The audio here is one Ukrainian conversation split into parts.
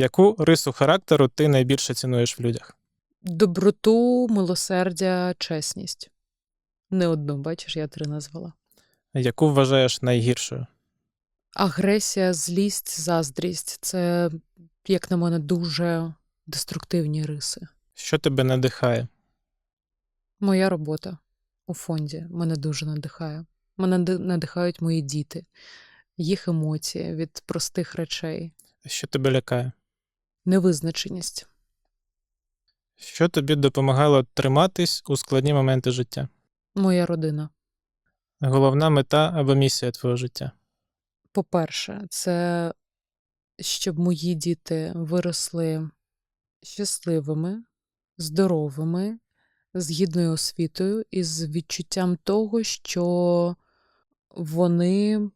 Яку рису характеру ти найбільше цінуєш в людях? Доброту, милосердя, чесність. Не одну, бачиш, я три назвала. Яку вважаєш найгіршою? Агресія, злість, заздрість це, як на мене, дуже деструктивні риси. Що тебе надихає? Моя робота у фонді мене дуже надихає. Мене надихають мої діти, їх емоції від простих речей, Що тебе лякає? Невизначеність. Що тобі допомагало триматись у складні моменти життя? Моя родина. Головна мета або місія твого життя? По-перше, це щоб мої діти виросли щасливими, здоровими, з гідною освітою і з відчуттям того, що вони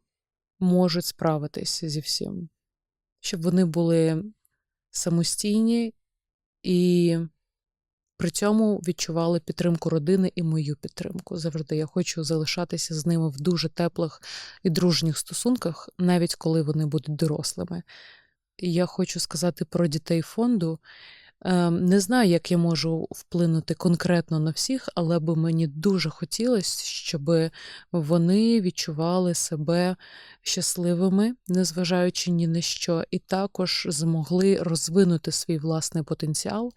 можуть справитися зі всім, щоб вони були самостійні і при цьому відчували підтримку родини і мою підтримку. Завжди я хочу залишатися з ними в дуже теплих і дружніх стосунках, навіть коли вони будуть дорослими. Я хочу сказати про дітей фонду. Ем, Не знаю, як я можу вплинути конкретно на всіх, але би мені дуже хотілося, щоб вони відчували себе щасливими, незважаючи ні на що, і також змогли розвинути свій власний потенціал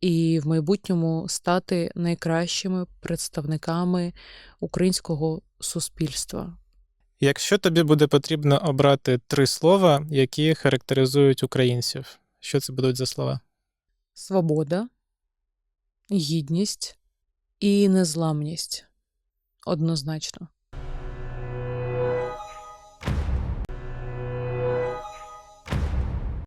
і в майбутньому стати найкращими представниками українського суспільства. Якщо тобі буде потрібно обрати три слова, які характеризують українців, що це будуть за слова? Свобода, гідність і незламність. Однозначно.